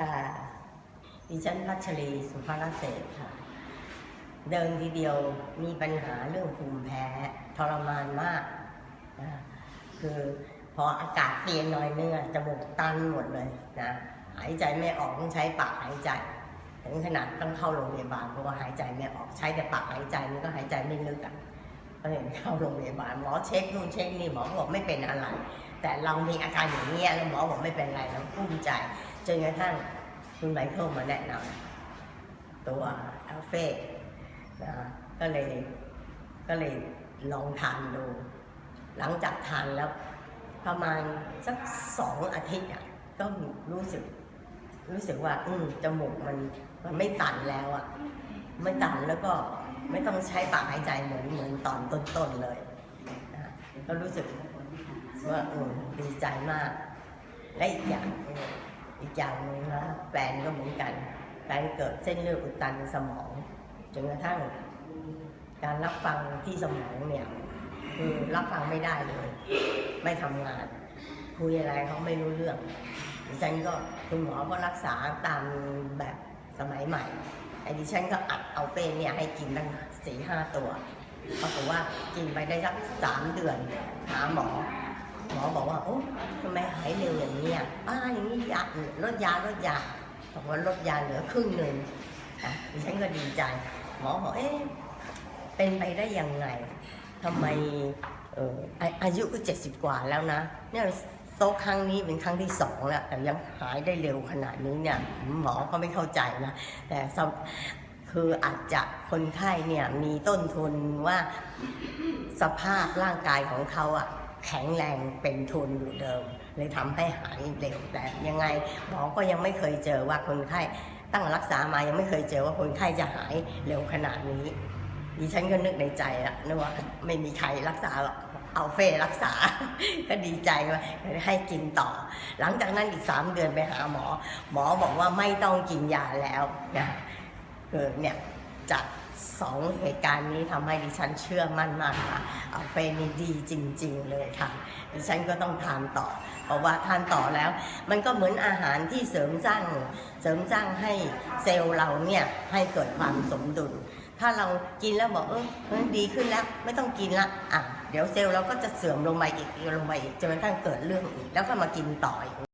ค่ะ ดิฉันพัชรีสุภารเศษค่ะ เดิมทีเดียวมีปัญหาเรื่องภูมิแพ้ทรมานมากนะคือพออากาศเปลี่ยนหน่อยนึงอะจมูกตันหมดเลยนะหายใจไม่ออกต้องใช้ปากหายใจ ถึงขนาดต้องเข้าโรงพยาบาลเพราะว่าหายใจไม่ออกใช้แต่ปากหายใจมันก็หายใจไม่ลึกอะก็เลยเข้าโรงพยาบาลหมอเช็คนู่นเช็คนี่หมอบอกไม่เป็นอะไร แต่เรามีอาการอย่างนี้แล้วหมอบอกไม่เป็นไรเราภูมิใจ จนกระทั่งคุณไมเคิลมาแนะนำตัวอัลเฟ่นะก็เลยก็เลยลองทานดู หลังจากทานแล้วประมาณสักสองอาทิตย์อะก็รู้สึก รู้สึกว่า อืมจมูกมันมันไม่ตันแล้วอะ ไม่ตันแล้วก็ไม่ต้องใช้ปากหายใจเหมือนเหมือนตอนต้นๆเลยนะก็รู้สึกว่าอืมดีใจมาก และอีกอย่างหนึ่ง อีกอย่างหนึ่งนะแฟนก็เหมือนกัน แฟนเกิดเส้นเลือดอุดตันในสมองจนกระทั่ง การรับฟังที่สมองเนี่ยคือรับฟังไม่ได้เลย ไม่ทำงาน คุยอะไรเขาไม่รู้เรื่องดิฉันก็คุณหมอก็รักษาตามแบบสมัยใหม่ไอ้ดิฉันก็อัดเอาเฟนเนี่ยให้กินตั้งสี่ห้าตัวปรากฏว่ากินไปได้สักสามเดือน หาหมอ หมอบอกว่าโอ้ำไมหายเร็วอย่างนี้อะป้าอย่างนี้ยาลดยาลดยาบอกว่าลดยาเหลือครึ่งหนึ่งอะดิฉันก็ดีใจ หมอบอกเอ๊ะเป็นไปได้ยังไงทำไมอออายุก็เจ็ดสิบกว่าแล้วนะเนี่ยโต๊ะครั้งนี้เป็นครั้งที่สองแล้วแต่ยังหายได้เร็วขนาดนี้เนี่ยหมอก็ไม่เข้าใจนะ แต่คืออาจจะคนไข้เนี่ยมีต้นทุนว่าสภาพร่างกายของเขาอะ แข็งแรงเป็นทุนอยู่เดิม เลยทำให้หายเร็วแต่ยังไงหมอก็ยังไม่เคยเจอว่าคนไข้ตั้งรักษามายังไม่เคยเจอว่าคนไข้จะหายเร็วขนาดนี้ดิฉันก็นึกในใจอะนึกว่าไม่มีใครรักษาหรอกเอาเฟรักษา ก็ดีใจว่าให้กินต่อ หลังจากนั้นอีกสามเดือนไปหาหมอ หมอบอกว่าไม่ต้องกินยาแล้วนะคือเนี่ย จากสองเหตุการณ์นี้ทำให้ดิฉันเชื่อมั่นมากค่ะเอาเฟนี่ดีจริง ๆ เลยค่ะ ดิฉันก็ต้องทานต่อ เพราะว่าทานต่อแล้ว มันก็เหมือนอาหารที่เสริมสร้างเสริมสร้างให้เซลล์เราเนี่ยให้เกิดความสมดุล ถ้าเรากินแล้วบอกเออดีขึ้นแล้วไม่ต้องกินละอะเดี๋ยวเซลล์เราก็จะเสื่อมลงมาอีกลงมาอีกจนกระทั่งเกิดเรื่องอีกแล้วก็มากินต่ออีก